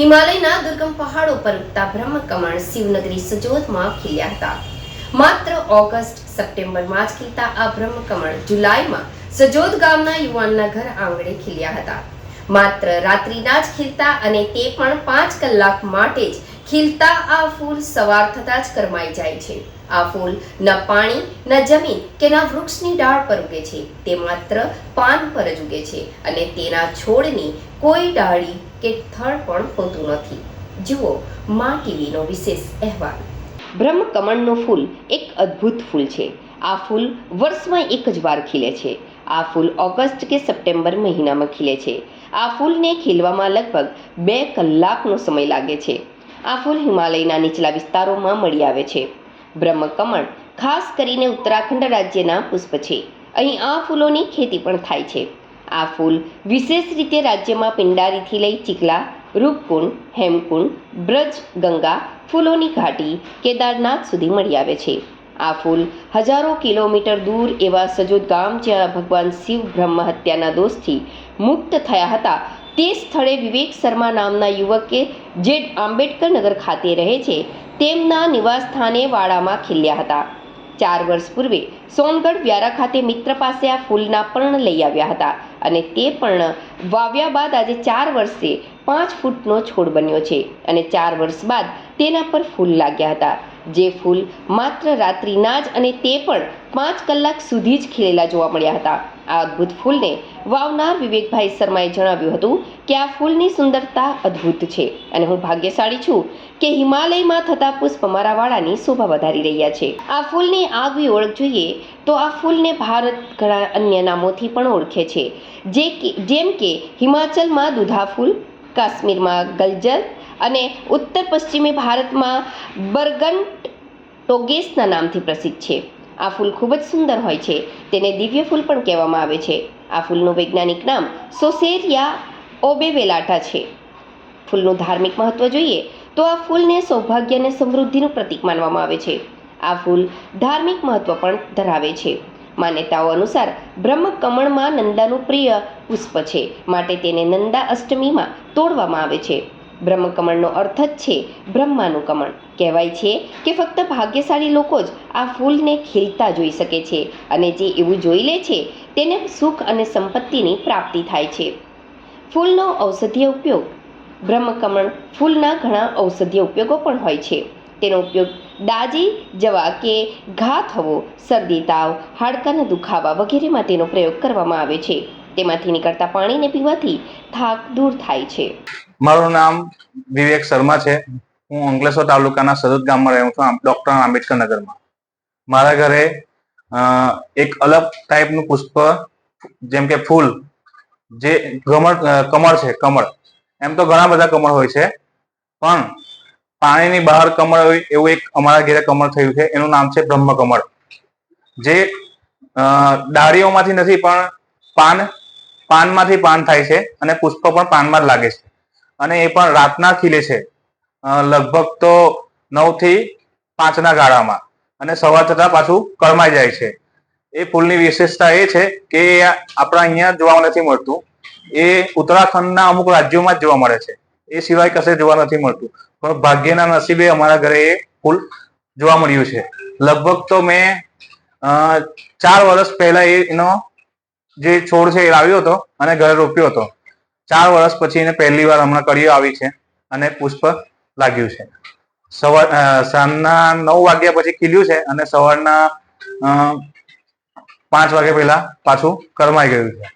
હિમાલયના દુર્ગમ પહાડો પર ઉગતા બ્રહ્મકમળ શિવનગરી સજોદમાં ખીલ્યા હતા. માત્ર ઓગસ્ટ સપ્ટેમ્બરમાં જ ખીલતા આ બ્રહ્મકમળ જુલાઈમાં સજોદ ગામના યુવાનના ઘર આંગણે ખીલ્યા હતા. માત્ર રાત્રિના જ ખીલતા અને તે પણ પાંચ કલાક માટે જ ખીલતા આ ફૂલ સવાર થતાં જ કરમાઈ જાય છે. આ ફૂલ ન પાણી, ન જમીન કે ન વૃક્ષની ડાળ પર ઉગે છે. તે માત્ર પાન પર જ ઉગે છે અને તેના છોડની કોઈ ડાળી કે થળ પણ હોતું નથી. જુઓ, મા ટીવીનો વિશેષ અહેવાલ. બ્રહ્મકમળનું ફૂલ એક અદ્ભુત ફૂલ છે. આ ફૂલ વર્ષમાં એક જ વાર ખીલે છે. આ ફૂલ ઓગસ્ટ કે સપ્ટેમ્બર મહિનામાં ખીલે છે. આ ફૂલને ખીલવામાં લગભગ બે કલાકનો સમય લાગે છે. આ ફૂલ હિમાલયના નીચલા વિસ્તારોમાં મળી આવે છે. બ્રહ્મકમળ ખાસ કરીને ઉત્તરાખંડ રાજ્યના પુષ્પ છે. અહીં આ ફૂલોની ખેતી પણ થાય છે. આ ફૂલ વિશેષ રીતે રાજ્યમાં પિંડારીથી લઈ ચીકલા રૂપકુંડ, હેમકુંડ, બ્રજ, ગંગા ફૂલોની ઘાટી કેદારનાથ સુધી મળી આવે છે. આ ફૂલ હજારો કિલોમીટર દૂર એવા સજોદ ગામ જ્યાં ભગવાન શિવ બ્રહ્મ હત્યાના દોષથી મુક્ત થયા હતા, તે સ્થળે વિવેક શર્મા નામના યુવકે જે આંબેડકર નગર ખાતે રહે છે, તેમના નિવાસ સ્થાને વાડામાં ખીલ્યા હતા. ચાર વર્ષ પૂર્વે સોનગઢ વ્યારા ખાતે મિત્ર પાસે આ ફૂલના પર્ણ લઈ આવ્યા હતા. અને તે પણ વાવ્યા બાદ આજે ચાર વર્ષે પાંચ ફૂટનો છોડ બન્યો છે. અને ચાર વર્ષ બાદ તેના પર ફૂલ લાગ્યા હતા. જે ફૂલ માત્ર રાત્રિના જ અને તે પણ પાંચ કલાક સુધી જ ખીલેલા જોવા મળ્યા હતા. આ અદ્ભુત ફૂલને વાવનાર વિવેકભાઈ શર્માએ જણાવ્યું હતું કે આ ફૂલની સુંદરતા અદ્ભુત છે અને હું ભાગ્યશાળી છું કે હિમાલયમાં થતા પુષ્પ મારા વાળાની શોભા વધારી રહ્યા છે. આ ફૂલની આગવી ઓળખ જોઈએ તો આ ફૂલને ભારત ઘણા અન્ય નામોથી પણ ઓળખે છે. જે જેમ કે હિમાચલમાં દુધા ફૂલ કાશ્મીરમાં ગલજર અને ઉત્તર પશ્ચિમી ભારતમાં બર્ગન્ટ ટોગેસના નામથી પ્રસિદ્ધ છે. આ ફૂલ ખૂબ જ સુંદર હોય છે. તેને દિવ્ય ફૂલ પણ કહેવામાં આવે છે. આ ફૂલનું વૈજ્ઞાનિક નામ સોસેરિયા ઓબેવેલાટા છે. ફૂલનું ધાર્મિક મહત્વ જોઈએ તો આ ફૂલને સૌભાગ્ય અને સમૃદ્ધિનું પ્રતીક માનવામાં આવે છે. આ ફૂલ ધાર્મિક મહત્વ પણ ધરાવે છે. માન્યતાઓ અનુસાર બ્રહ્મકમળમાં નંદાનું પ્રિય પુષ્પ છે. માટે તેને નંદા અષ્ટમીમાં તોડવામાં આવે છે. બ્રહ્મકમળનો અર્થ જ છે બ્રહ્માનું કમળ. કહેવાય છે કે ફક્ત ભાગ્યશાળી લોકો જ આ ફૂલને ખીલતા જોઈ શકે છે અને જે એવું જોઈ લે છે તેને સુખ અને સંપત્તિની પ્રાપ્તિ થાય છે. ફૂલનો ઔષધીય ઉપયોગ. બ્રહ્મકમળ ફૂલના ઘણા ઔષધીય ઉપયોગો પણ હોય છે. તેનો ઉપયોગ દાજી, જવા કે ઘા થવો, શરદી, તાવ હાડકાના દુખાવા વગેરેમાં તેનો પ્રયોગ કરવામાં આવે છે. તેમાંથી નીકળતા પાણીને પીવાથી થાક દૂર થાય છે. મારું નામ વિવેક શર્મા છે. હું અંકલેશ્વર તાલુકાના સરદ ગામમાં રહું છું. ડોક્ટર આંબેડકર નગરમાં મારા ઘરે એક અલગ ટાઈપનું પુષ્પ, જેમ કે ફૂલ, જે કમળ કમળ છે, કમળ. એમ તો ઘણા બધા કમળ હોય છે. પણ પાણીની બહાર કમળ હોય એવું એક અમારા ઘરે કમળ થયું છે. એનું નામ છે બ્રહ્મ કમળ જે ડાળીઓમાંથી નથી, પણ પાન પાનમાંથી પાન થાય છે અને પુષ્પ પણ પાનમાં જ લાગે છે. અને એ પણ રાતના ખીલે છે. લગભગ તો નવથી પાંચના ગાળામાં. અને સવાર થતા પાછું કરમાઈ જાય છે. એ ફૂલની વિશેષતા એ છે કે આપણા અહીંયા જોવા નથી મળતું. એ ઉત્તરાખંડના અમુક રાજ્યોમાં જ જોવા મળે છે. એ સિવાય કશે જોવા નથી મળતું. પણ ભાગ્યના નસીબે અમારા ઘરે એ ફૂલ જોવા મળ્યું છે. લગભગ તો મેં ચાર વર્ષ પહેલા એનો જે છોડ છે એ લાવ્યો હતો અને ઘરે રોપ્યો હતો. ચાર વર્ષ પછી એને પહેલી વાર હમણાં કળીઓ આવી છે અને પુષ્પ લાગ્યું છે. સવાર સાંજના નવ વાગ્યા પછી ખીલ્યું છે અને સવારના પાંચ વાગ્યા પહેલા પાછું કરમાઈ ગયું છે.